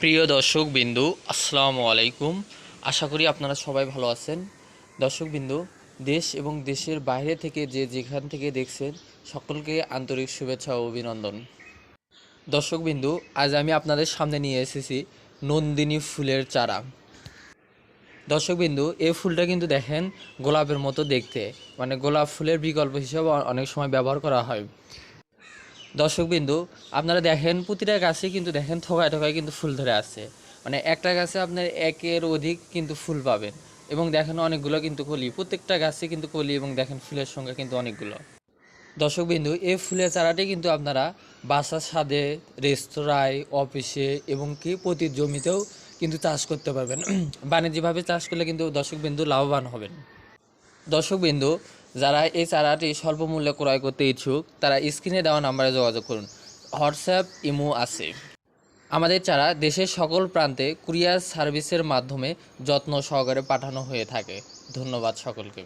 প্রিয় দর্শক বিন্দু আসসালামু আলাইকুম। আশা করি আপনারা সবাই ভালো আছেন। দর্শক বিন্দু দেশ এবং দেশের বাইরে থেকে যে যেখান থেকে দেখছেন, সকলকে আন্তরিক শুভেচ্ছা ও অভিনন্দন। দর্শক বিন্দু আজ আমি আপনাদের সামনে নিয়ে এসেছি নন্দিনী ফুলের চারা। দর্শক বিন্দু এই ফুলটা কিন্তু দেখেন গোলাপের মতো দেখতে। মানে গোলাপ ফুলের বিকল্প হিসেবে অনেক সময় ব্যবহার করা হয়। দর্শকবিন্দু, আপনারা দেখেন প্রতিটা গাছে কিন্তু দেখেন ঠোকায় ঠোকায় কিন্তু ফুল ধরে আছে। মানে একটা গাছে আপনার একের অধিক কিন্তু ফুল পাবেন এবং দেখেন অনেকগুলো কিন্তু কলি। প্রত্যেকটা গাছে কিন্তু কলি এবং দেখেন ফুলের সংখ্যা কিন্তু অনেকগুলো। দর্শকবিন্দু, এই ফুলের চারাটি কিন্তু আপনারা বাসার ছাদে রেস্তোরাঁয়, অফিসে এবং কি প্রতি জমিতেও কিন্তু চাষ করতে পারবেন। বাণিজ্যিকভাবে চাষ করলে কিন্তু দর্শকবিন্দু লাভবান হবেন। দর্শকবিন্দু যারা এই চারাটি স্বল্প মূল্যে ক্রয় করতে ইচ্ছুক, তারা স্ক্রিনে দেওয়া নাম্বারে যোগাযোগ করুন। হোয়াটসঅ্যাপ, ইমো আছে। আমাদের চারা দেশের সকল প্রান্তে কুরিয়ার সার্ভিসের মাধ্যমে যত্ন সহকারে পাঠানো হয়ে থাকে। ধন্যবাদ সকলকে।